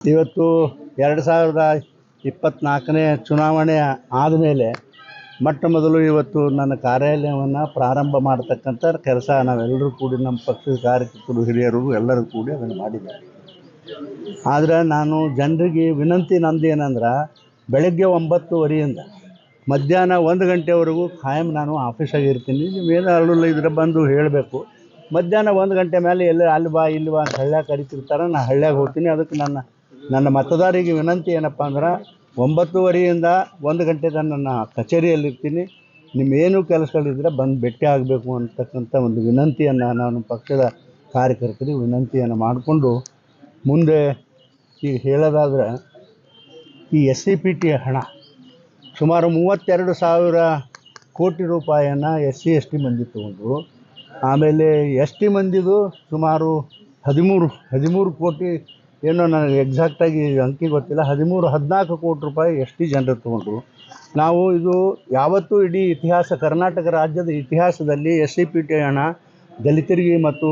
ಇವತ್ತು ಎರಡು ಸಾವಿರದ ಇಪ್ಪತ್ತ್ನಾಲ್ಕನೇ ಚುನಾವಣೆ ಆದಮೇಲೆ ಮೊಟ್ಟ ಮೊದಲು ಇವತ್ತು ನನ್ನ ಕಾರ್ಯಾಲಯವನ್ನು ಪ್ರಾರಂಭ ಮಾಡತಕ್ಕಂಥ ಕೆಲಸ ನಾವೆಲ್ಲರೂ ಕೂಡಿ ನಮ್ಮ ಪಕ್ಷದ ಕಾರ್ಯಕರ್ತರು, ಹಿರಿಯರು ಎಲ್ಲರೂ ಕೂಡಿ ಅದನ್ನು ಮಾಡಿದೆ ಆದರೆ ನಾನು ಜನರಿಗೆ ವಿನಂತಿ ನಂದು ಏನಂದ್ರೆ, ಬೆಳಗ್ಗೆ ಒಂಬತ್ತುವರೆಯಿಂದ ಮಧ್ಯಾಹ್ನ ಒಂದು ಗಂಟೆವರೆಗೂ ಖಾಯಂ ನಾನು ಆಫೀಸಾಗಿ ಇರ್ತೀನಿ. ನೀವೇನು ಅರಳಿಲ್ಲ ಇದ್ರೆ ಬಂದು ಹೇಳಬೇಕು. ಮಧ್ಯಾಹ್ನ ಒಂದು ಗಂಟೆ ಮೇಲೆ ಎಲ್ಲ ಅಲ್ಲಿ ಬಾ, ಇಲ್ಲಿ ಬಾ ಅಂತ ಹಳ್ಳ್ಯಾಗ ಕರಿತಿರ್ತಾರೆ ನಾನು ಹಳ್ಳ್ಯಾಗ ಹೋಗ್ತೀನಿ. ಅದಕ್ಕೆ ನನ್ನ ನನ್ನ ಮತದಾರರಿಗೆ ವಿನಂತಿ ಏನಪ್ಪ ಅಂದ್ರೆ ಒಂಬತ್ತುವರೆಯಿಂದ ಒಂದು ಗಂಟೆ ತನಕ ನನ್ನ ಕಚೇರಿಯಲ್ಲಿರ್ತೀನಿ. ನಿಮ್ಮೇನು ಕೆಲಸಗಳಿದ್ರೆ ಬಂದು ಭೇಟಿ ಆಗಬೇಕು ಅಂತಕ್ಕಂಥ ಒಂದು ವಿನಂತಿಯನ್ನು ನಾನು ಪಕ್ಷದ ಕಾರ್ಯಕರ್ತರಿಗೆ ವಿನಂತಿಯನ್ನು ಮಾಡಿಕೊಂಡು ಮುಂದೆ ಈಗ ಹೇಳೋದಾದ್ರೆ ಈ ಎಸ್ ಸಿ ಪಿ ಟಿ ಹಣ, ಸುಮಾರು ಮೂವತ್ತೆರಡು ಸಾವಿರ ಕೋಟಿ ರೂಪಾಯಿಯನ್ನು ಎಸ್ ಸಿ ಎಸ್ ಟಿ ಮಂದಿ ತೊಗೊಂಡ್ರು. ಆಮೇಲೆ ಎಸ್ ಟಿ ಮಂದಿದು ಸುಮಾರು ಹದಿಮೂರು ಹದಿಮೂರು ಕೋಟಿ ಏನೋ ನನಗೆ ಎಕ್ಸಾಕ್ಟಾಗಿ ಅಂಕಿ ಗೊತ್ತಿಲ್ಲ. ಹದಿಮೂರು, ಹದಿನಾಲ್ಕು ಕೋಟಿ ರೂಪಾಯಿ ಎಸ್ ಟಿ ಜನರು ತೊಗೊಂಡ್ರು. ನಾವು ಇದು ಯಾವತ್ತೂ ಇಡೀ ಇತಿಹಾಸ, ಕರ್ನಾಟಕ ರಾಜ್ಯದ ಇತಿಹಾಸದಲ್ಲಿ ಎಸ್ ಸಿ ಪಿ ಟಿ ಹಣ, ದಲಿತರಿಗೆ ಮತ್ತು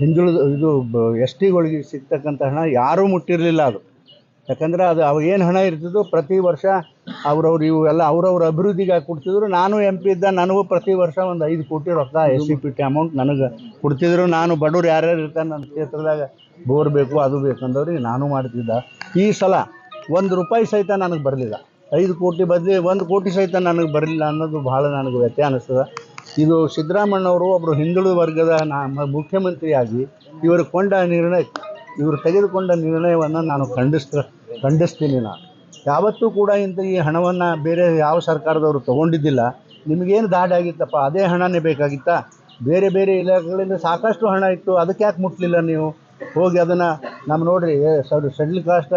ಹಿಂದುಳಿದ ಇದು ಎಸ್ ಟಿಗಳಿಗೆ ಸಿಗ್ತಕ್ಕಂಥ ಹಣ ಯಾರೂ ಮುಟ್ಟಿರಲಿಲ್ಲ ಅದು. ಯಾಕಂದ್ರೆ ಅದು ಅವು ಏನು ಹಣ ಇರ್ತಿದ್ದು ಪ್ರತಿ ವರ್ಷ ಅವ್ರವ್ರು ಇವೆಲ್ಲ ಅವ್ರವ್ರ ಅಭಿವೃದ್ಧಿಗೆ ಕೊಡ್ತಿದ್ರು. ನಾನು ಎಂ ಪಿ ಇದ್ದ ನನಗೂ ಪ್ರತಿ ವರ್ಷ ಒಂದು ಐದು ಕೋಟಿ ರೊಕ್ಕ S C P T amount ನನಗೆ ಕೊಡ್ತಿದ್ರು. ನಾನು ಬಡವ್ರು ಯಾರ್ಯಾರು ಇರ್ತಾರೆ ನನ್ನ ಕ್ಷೇತ್ರದಾಗ ಬೋರ್ ಬೇಕು, ಅದು ಬೇಕಂದವ್ರಿಗೆ ನಾನು ಮಾಡ್ತಿದ್ದ. ಈ ಸಲ ಒಂದು ರೂಪಾಯಿ ಸಹಿತ ನನಗೆ ಬರಲಿಲ್ಲ. ಐದು ಕೋಟಿ ಬದಲಿ ಒಂದು ಕೋಟಿ ಸಹಿತ ನನಗೆ ಬರಲಿಲ್ಲ ಅನ್ನೋದು ಭಾಳ ನನಗೆ ವ್ಯತ್ಯ ಅನ್ನಿಸ್ತದೆ ಇದು ಸಿದ್ದರಾಮಣ್ಣವರು ಒಬ್ಬರು ಹಿಂದುಳಿದ ವರ್ಗದ ನಮ್ಮ ಮುಖ್ಯಮಂತ್ರಿಯಾಗಿ ಇವರು ಕೊಂಡ ನಿರ್ಣಯ, ಇವರು ತೆಗೆದುಕೊಂಡ ನಿರ್ಣಯವನ್ನು ನಾನು ಖಂಡಿಸ್ತ, ಖಂಡಿಸ್ತೀನಿ ನಾನು. ಯಾವತ್ತೂ ಕೂಡ ಇಂಥ ಈ ಹಣವನ್ನು ಬೇರೆ ಯಾವ ಸರ್ಕಾರದವರು ತೊಗೊಂಡಿದ್ದಿಲ್ಲ. ನಿಮಗೇನು ಆಗಿತ್ತಪ್ಪ ಅದೇ ಹಣನೇ ಬೇಕಾಗಿತ್ತಾ? ಬೇರೆ ಬೇರೆ ಇಲಾಖೆಗಳಿಂದ ಸಾಕಷ್ಟು ಹಣ ಇತ್ತು. ಅದಕ್ಕೆ ಯಾಕೆ ಮುಟ್ಲಿಲ್ಲ ನೀವು? ಹೋಗಿ ಅದನ್ನು ನಮ್ಮ ನೋಡ್ರಿ ಸರ್, ಸೆಡ್ಲ್ ಕಾಸ್ಟ್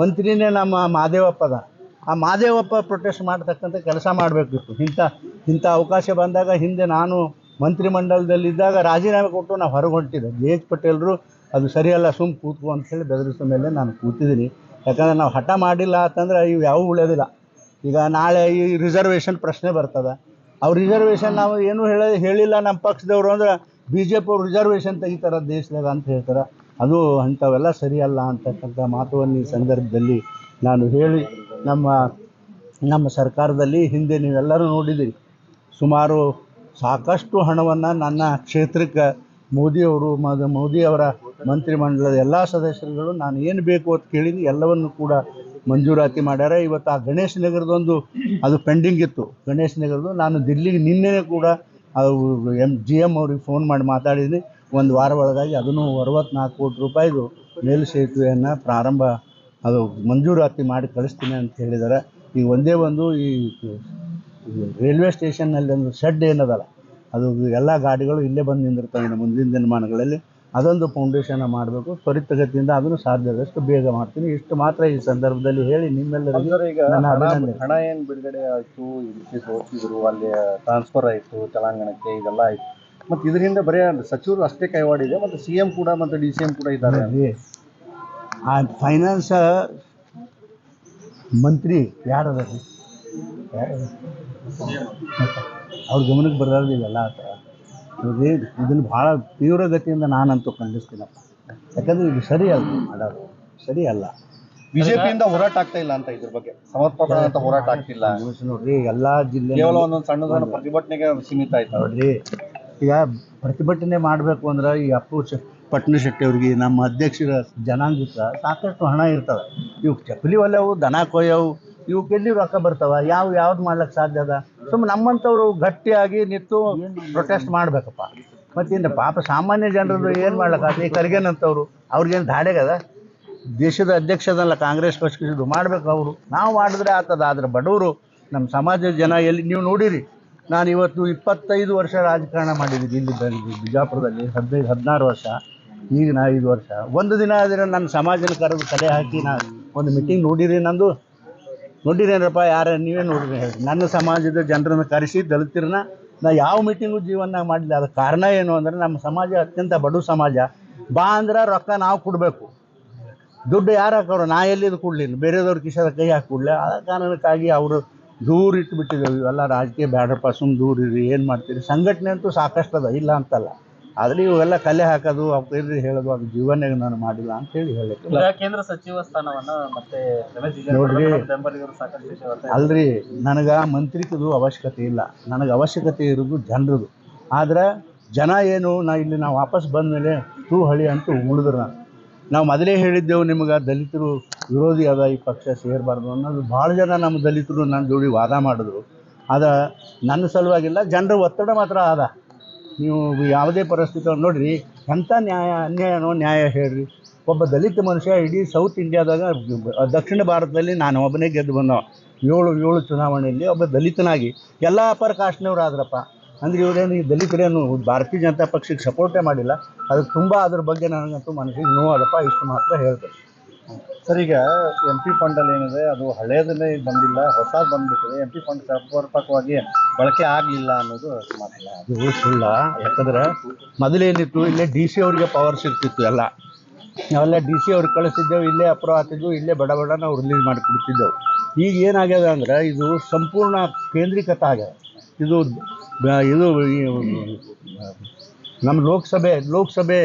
ಮಂತ್ರಿನೇ ನಮ್ಮ ಮಾದೇವಪ್ಪ ಅದ. ಆ ಮಾದೇವಪ್ಪ ಪ್ರೊಟೆಸ್ಟ್ ಮಾಡ್ತಕ್ಕಂಥ ಕೆಲಸ ಮಾಡಬೇಕಿತ್ತು ಇಂಥ ಇಂಥ ಅವಕಾಶ ಬಂದಾಗ ಹಿಂದೆ ನಾನು ಮಂತ್ರಿಮಂಡಲದಲ್ಲಿದ್ದಾಗ ರಾಜೀನಾಮೆ ಕೊಟ್ಟು ನಾವು ಹೊರಗೆ ಹೊಂಟಿದ್ದೆ. ಜೆ ಎಚ್ ಪಟೇಲ್ರು ಅದು ಸರಿಯಲ್ಲ, ಸುಮ್ ಕೂತ್ಕೊ ಅಂತೇಳಿ ಬೆದರಿಸ ಮೇಲೆ ನಾನು ಕೂತಿದ್ದೀನಿ. ಯಾಕಂದ್ರೆ ನಾವು ಹಠ ಮಾಡಿಲ್ಲ ಅಂತಂದ್ರೆ ಇವು ಯಾವ ಉಳಿಯೋದಿಲ್ಲ. ಈಗ ನಾಳೆ ಈ ರಿಸರ್ವೇಷನ್ ಪ್ರಶ್ನೆ ಬರ್ತದೆ. ಅವ್ರು ರಿಸರ್ವೇಷನ್ ನಾವು ಏನೂ ಹೇಳ, ಹೇಳಿಲ್ಲ ನಮ್ಮ ಪಕ್ಷದವರು ಅಂದ್ರೆ ಬಿ ಜೆ ಪಿ ಅವ್ರು ರಿಸರ್ವೇಷನ್ ತೆಗಿತಾರೆ ದೇಶದಾಗ ಅಂತ ಹೇಳ್ತಾರೆ. ಅದು ಅಂಥವೆಲ್ಲ ಸರಿಯಲ್ಲ ಅಂತಕ್ಕಂಥ ಮಾತುವನ್ನು ಈ ಸಂದರ್ಭದಲ್ಲಿ ನಾನು ಹೇಳಿ ನಮ್ಮ ನಮ್ಮ ಸರ್ಕಾರದಲ್ಲಿ ಹಿಂದೆ ನೀವೆಲ್ಲರೂ ನೋಡಿದ್ದೀರಿ ಸುಮಾರು ಸಾಕಷ್ಟು ಹಣವನ್ನು ನನ್ನ ಕ್ಷೇತ್ರಕ್ಕೆ ಮೋದಿಯವರು ಮದ ಮೋದಿಯವರ ಮಂತ್ರಿಮಂಡಲದ ಎಲ್ಲ ಸದಸ್ಯರುಗಳು ನಾನು ಏನು ಬೇಕು ಅಂತ ಕೇಳಿದ್ದು ಎಲ್ಲವನ್ನು ಕೂಡ ಮಂಜೂರಾತಿ ಮಾಡ್ಯಾರ. ಇವತ್ತು ಆ ಗಣೇಶ್ ನಗರದೊಂದು ಅದು ಪೆಂಡಿಂಗ್ ಇತ್ತು. ಗಣೇಶ್ ನಗರದ್ದು ನಾನು ದಿಲ್ಲಿಗೆ ನಿನ್ನೆ ಕೂಡ ಅದು ಎಂ ಜಿ ಎಂ ಅವ್ರಿಗೆ ಫೋನ್ ಮಾಡಿ ಮಾತಾಡಿದ್ದೀನಿ ಒಂದು ವಾರ ಒಳಗಾಗಿ ಅದನ್ನು ಅರವತ್ನಾಲ್ಕು ಕೋಟಿ ರೂಪಾಯಿದು ಮೇಲು ಸೇತುವೆಯನ್ನು ಪ್ರಾರಂಭ, ಅದು ಮಂಜೂರಾತಿ ಮಾಡಿ ಕಳಿಸ್ತೀನಿ ಅಂತ ಹೇಳಿದ್ದಾರೆ ಈಗ ಒಂದೇ ಒಂದು ಈ ರೈಲ್ವೆ ಸ್ಟೇಷನ್ನಲ್ಲಿ ಒಂದು ಶೆಡ್ ಏನದಲ್ಲ, ಅದು ಎಲ್ಲ ಗಾಡಿಗಳು ಇಲ್ಲೇ ಬಂದು ನಿಂದಿರ್ತವೆ ಮುಂದಿನ ದಿನಮಾನಗಳಲ್ಲಿ. ಅದೊಂದು ಫೌಂಡೇಶನ್ ಮಾಡಬೇಕು. ತ್ವರಿತಗತಿಯಿಂದ ಅದನ್ನು ಸಾಧ್ಯದಷ್ಟು ಬೇಗ ಮಾಡ್ತೀನಿ. ಇಷ್ಟು ಮಾತ್ರ ಈ ಸಂದರ್ಭದಲ್ಲಿ ಹೇಳಿ ನಿಮ್ಮೆಲ್ಲರಿಗೂ ಈಗ ನನ್ನ ಹಣ ಏನು ಹಣ ಏನ್ ಬಿಡುಗಡೆ ಆಯಿತು? ಹೋಗ್ತಿದ್ರು ಅಲ್ಲಿ ಟ್ರಾನ್ಸ್ಫರ್ ಆಯಿತು ತೆಲಂಗಾಣಕ್ಕೆ ಇದೆಲ್ಲ ಆಯ್ತು. ಮತ್ತು ಇದರಿಂದ ಬರೀ ಸಚಿವರು ಅಷ್ಟೇ ಕೈವಾಡಿದೆ ಮತ್ತು ಸಿ ಎಂ ಕೂಡ ಮತ್ತೆ ಡಿ ಸಿ ಎಂ ಕೂಡ ಇದ್ದಾರೆ. ಆ ಫೈನಾನ್ಸ್ ಮಂತ್ರಿ ಯಾರದ? ಅವ್ರ ಗಮನಕ್ಕೆ ಬರಲಿಲ್ಲ ಆ ಥರ ಇವ್ರಿಗೆ ಇದನ್ನು ಭಾಳ ತೀವ್ರಗತಿಯಿಂದ ನಾನಂತೂ ಖಂಡಿಸ್ತೀನಪ್ಪ ಯಾಕಂದ್ರೆ ಇದು ಸರಿ ಅಲ್ಲ ಮಾಡೋದು. ಸರಿ ಅಲ್ಲ. ಬಿಜೆಪಿಯಿಂದ ಹೋರಾಟ ಆಗ್ತಾ ಇಲ್ಲ ಅಂತ ಇದ್ರ ಬಗ್ಗೆ. ಸಮರ್ಪಕ ಹೋರಾಟ ಆಗ್ತಿಲ್ಲ. ನೋಡ್ರಿ ಎಲ್ಲಾ ಜಿಲ್ಲೆ ಕೇವಲ ಒಂದೊಂದು ಸಣ್ಣ ಸಣ್ಣ ಪ್ರತಿಭಟನೆಗೆ ಸೀಮಿತ ಆಯ್ತು. ನೋಡ್ರಿ ಈಗ ಪ್ರತಿಭಟನೆ ಮಾಡಬೇಕು ಅಂದ್ರೆ ಈ ಅಪ್ಪು ಪಟ್ನ ಶೆಟ್ಟಿ ಅವ್ರಿಗೆ ನಮ್ಮ ಅಧ್ಯಕ್ಷರ ಜನಾಂಗಕ್ಕೆ ಸಾಕಷ್ಟು ಹಣ ಇರ್ತದ. ಇವು ಚಪ್ಪಲಿ ಒಲೆವು ದನ ಕೊಯ್ಯವು ಇವಕ್ಕೆಲ್ಲಿ ರೊಕ್ಕ ಬರ್ತಾವ? ಯಾವ ಯಾವ್ದು ಮಾಡ್ಲಿಕ್ಕೆ ಸಾಧ್ಯ ಅದ? ಸುಮ್ಮನೆ ನಮ್ಮಂಥವ್ರು ಗಟ್ಟಿಯಾಗಿ ನಿಂತು ಪ್ರೊಟೆಸ್ಟ್ ಮಾಡಬೇಕಪ್ಪ. ಮತ್ತಿನ್ನು ಪಾಪ ಸಾಮಾನ್ಯ ಜನರದ್ದು ಏನು ಮಾಡ್ಲಿಕ್ಕೆ? ಈ ಖರ್ಗೆನಂತವ್ರು ಅವ್ರಿಗೇನು ಧಾಡೆಗದ? ದೇಶದ ಅಧ್ಯಕ್ಷದಲ್ಲ ಕಾಂಗ್ರೆಸ್ ಪಕ್ಷದ್ದು ಮಾಡ್ಬೇಕು ಅವರು. ನಾವು ಮಾಡಿದ್ರೆ ಆತದ, ಆದ್ರೆ ಬಡವರು ನಮ್ಮ ಸಮಾಜದ ಜನ ಎಲ್ಲಿ, ನೀವು ನೋಡಿರಿ, ನಾನು ಇವತ್ತು ಇಪ್ಪತ್ತೈದು ವರ್ಷ ರಾಜಕಾರಣ ಮಾಡಿದ್ದೀನಿ ಇಲ್ಲಿ ಬಿಜಾಪುರದಲ್ಲಿ, ಹದಿನೈದು, ಹದಿನಾರು ವರ್ಷ ಈಗ ನಾ ಐದು ವರ್ಷ. ಒಂದು ದಿನ ಆದರೆ ನನ್ನ ಸಮಾಜನ ಕರೆದು ಕಲೆ ಹಾಕಿ ನಾನು ಒಂದು ಮೀಟಿಂಗ್ ನೋಡಿರಿ ನಂದು. ನೋಡಿರೇನಪ್ಪ ಯಾರ, ನೀವೇ ನೋಡಿರಿ ನನ್ನ ಸಮಾಜದ ಜನರನ್ನು ಕರೆಸಿ ದಲಿತರನ್ನ ನಾ ಯಾವ ಮೀಟಿಂಗು ಜೀವನದಾಗ ಮಾಡಿಲ್ಲ ಅದಕ್ಕೆ ಕಾರಣ ಏನು ಅಂದರೆ ನಮ್ಮ ಸಮಾಜ ಅತ್ಯಂತ ಬಡ ಸಮಾಜ. ಬಾ ಅಂದ್ರೆ ರೊಕ್ಕ ನಾವು ಕೊಡಬೇಕು. ದುಡ್ಡು ಯಾರು ಹಾಕೋರು? ನಾ ಎಲ್ಲಿದು ಕೊಡಲಿಲ್ಲ. ಬೇರೆದವ್ರ ಕಿಶದ ಕೈ ಹಾಕಿ ಕೊಡಲಿ. ಆ ಕಾರಣಕ್ಕಾಗಿ ಅವರು ದೂರ ಇಟ್ಟುಬಿಟ್ಟಿದ್ದೇವೆ ಇವೆಲ್ಲ ರಾಜಕೀಯ ಬ್ಯಾಡ್ರಪ್ಪ ಸುಮ್ಮನೆ ದೂರ ಇರಿ ಏನು ಮಾಡ್ತೀರಿ? ಸಂಘಟನೆ ಅಂತೂ ಸಾಕಷ್ಟು ಅದ. ಇಲ್ಲ ಅಂತಲ್ಲ. ಆದರೆ ಇವೆಲ್ಲ ಕಲೆ ಹಾಕೋದು ಅವ್ರಿಗೆ ಹೇಳೋದು ಅದು ಜೀವನಾಗ ನಾನು ಮಾಡಿಲ್ಲ ಅಂತ ಹೇಳಿ ಈಗ ಕೇಂದ್ರ ಸಚಿವ ಸ್ಥಾನವನ್ನ ಮತ್ತೆ ನೋಡ್ರಿ. ಅಲ್ರಿ ನನಗೆ ಮಂತ್ರಿಕದು ಅವಶ್ಯಕತೆ ಇಲ್ಲ. ನನಗೆ ಅವಶ್ಯಕತೆ ಇರೋದು ಜನರದು. ಆದ್ರೆ ಜನ ಏನು ನಾ ಇಲ್ಲಿ ನಾವು ವಾಪಸ್ ಬಂದ ಮೇಲೆ ತೂ ಹಳಿ ಅಂತ ಉಳಿದ್ರು ನಾನು. ನಾವು ಮೊದಲೇ ಹೇಳಿದ್ದೆವು ನಿಮ್ಗೆ ದಲಿತರು ವಿರೋಧಿ ಅದ ಈ ಪಕ್ಷ ಸೇರಬಾರ್ದು ಅನ್ನೋದು. ಭಾಳ ಜನ ನಮ್ಮ ದಲಿತರು ನನ್ನ ಜೋಡಿ ವಾದ ಮಾಡಿದ್ರು. ಅದ ನನ್ನ ಸಲುವಾಗಿಲ್ಲ ಜನರ ಒತ್ತಡ ಮಾತ್ರ ಅದ ನೀವು ಯಾವುದೇ ಪರಿಸ್ಥಿತಿ ನೋಡಿರಿ ಎಂಥ ನ್ಯಾಯ, ಅನ್ಯಾಯನೋ ನ್ಯಾಯ ಹೇಳ್ರಿ. ಒಬ್ಬ ದಲಿತ ಮನುಷ್ಯ ಇಡೀ ಸೌತ್ ಇಂಡಿಯಾದಾಗ ದಕ್ಷಿಣ ಭಾರತದಲ್ಲಿ ನಾನು ಒಬ್ಬನೇ ಗೆದ್ದು ಬಂದವ. ಏಳು ಏಳು ಚುನಾವಣೆಯಲ್ಲಿ ಒಬ್ಬ ದಲಿತನಾಗಿ. ಎಲ್ಲ ಅಪರ ಕಾಸ್ಟ್ನವ್ರು ಆದ್ರಪ್ಪ. ಅಂದ್ರೆ ಇವರೇನು ಈ ದಲಿತರೇನು, ಭಾರತೀಯ ಜನತಾ ಪಕ್ಷಕ್ಕೆ ಸಪೋರ್ಟೇ ಮಾಡಿಲ್ಲ. ಅದಕ್ಕೆ ತುಂಬ ಅದ್ರ ಬಗ್ಗೆ ನನಗಂತೂ ಮನಸ್ಸಿಗೆ ನೋವದಪ್ಪ ಇಷ್ಟು ಮಾತ್ರ ಹೇಳ್ತೇನೆ. ಸರ್, ಈಗ ಎಂ ಪಿ ಫಂಡ್ ಅಲ್ಲಿ ಏನಿದೆ, ಅದು ಹಳೇದನ್ನೇ ಬಂದಿಲ್ಲ, ಹೊಸದು ಬಂದ್ಬಿಟ್ಟಿದೆ. ಎಂ ಪಿ ಫಂಡ್ ಸಮರ್ಪಕವಾಗಿ ಬಳಕೆ ಆಗಲಿಲ್ಲ ಅನ್ನೋದು ಮಾತಿಲ್ಲ. ಅದು ಸುಳ್ಳ. ಯಾಕಂದ್ರೆ ಮೊದಲೇನಿತ್ತು, ಇಲ್ಲೇ ಡಿ ಸಿ ಅವ್ರಿಗೆ ಪವರ್ಸ್ ಇರ್ತಿತ್ತು ಎಲ್ಲ. ನಾವೆಲ್ಲ ಡಿ ಸಿ ಅವ್ರಿಗೆ ಕಳಿಸಿದ್ದೆವು, ಇಲ್ಲೇ ಅಪ್ರೂವ್ ಆಗ್ತಿದ್ವು, ಇಲ್ಲೇ ಬಡ ಬಡ ನಾವು ರಿಲೀಸ್ ಮಾಡಿಕೊಡ್ತಿದ್ದೆವು. ಈಗ ಏನಾಗ್ಯದ ಅಂದ್ರೆ, ಇದು ಸಂಪೂರ್ಣ ಕೇಂದ್ರೀಕೃತ ಆಗ್ಯದ. ಇದು ಇದು ನಮ್ಮ ಲೋಕಸಭೆ ಲೋಕಸಭೆ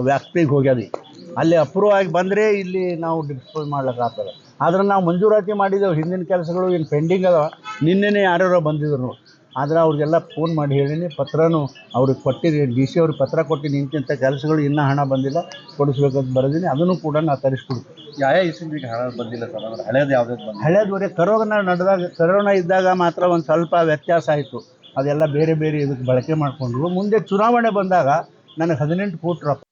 ವ್ಯಾಪ್ತಿಗೆ ಹೋಗ್ಯದ. ಅಲ್ಲಿ ಅಪ್ರೂವ್ ಆಗಿ ಬಂದರೆ ಇಲ್ಲಿ ನಾವು ಡಿಸ್ಪೋಸ್ ಮಾಡ್ಲಿಕ್ಕೆ ಆದ್ರೆ ನಾವು ಮಂಜೂರಾತಿ ಮಾಡಿದೆವು ಹಿಂದಿನ ಕೆಲಸಗಳು ಏನು ಪೆಂಡಿಂಗ್ ಅದಾವ. ನಿನ್ನೆನೇ ಯಾರ್ಯಾರೋ ಬಂದಿದ್ರು ಆದ್ರೆ ಅವ್ರಿಗೆಲ್ಲ ಫೋನ್ ಮಾಡಿ ಹೇಳೀನಿ ಪತ್ರನೂ ಅವ್ರಿಗೆ ಕೊಟ್ಟಿದ್ದೀನಿ. ಡಿ ಸಿ ಅವ್ರಿಗೆ ಪತ್ರ ಕೊಟ್ಟಿನಿ ಇಂತಿಂಥ ಕೆಲಸಗಳು ಇನ್ನೂ ಹಣ ಬಂದಿಲ್ಲ ಕೊಡಿಸ್ಬೇಕಂತ ಬರೆದೀನಿ. ಅದನ್ನು ಕೂಡ ನಾ ತರಿಸ್ಕೊಡ್ತೀನಿ ಯಾವ ಇಸಿಂದಿಗೆ ಹಣ ಬಂದಿಲ್ಲ ಸರ್? ಅಂದ್ರೆ ಹಳೇದು ಯಾವುದೇ ಹಳೇದುವರೆ ಕರೋನಾ ನಡೆದಾಗ ಕರೋನಾ ಇದ್ದಾಗ ಮಾತ್ರ ಒಂದು ಸ್ವಲ್ಪ ವ್ಯತ್ಯಾಸ ಆಯಿತು. ಅದೆಲ್ಲ ಬೇರೆ ಬೇರೆ ಇದಕ್ಕೆ ಬಳಕೆ ಮಾಡಿಕೊಂಡ್ರು. ಮುಂದೆ ಚುನಾವಣೆ ಬಂದಾಗ ನನಗೆ ಹದಿನೆಂಟು ಕೋಟಿ ರೊಕ್ಕ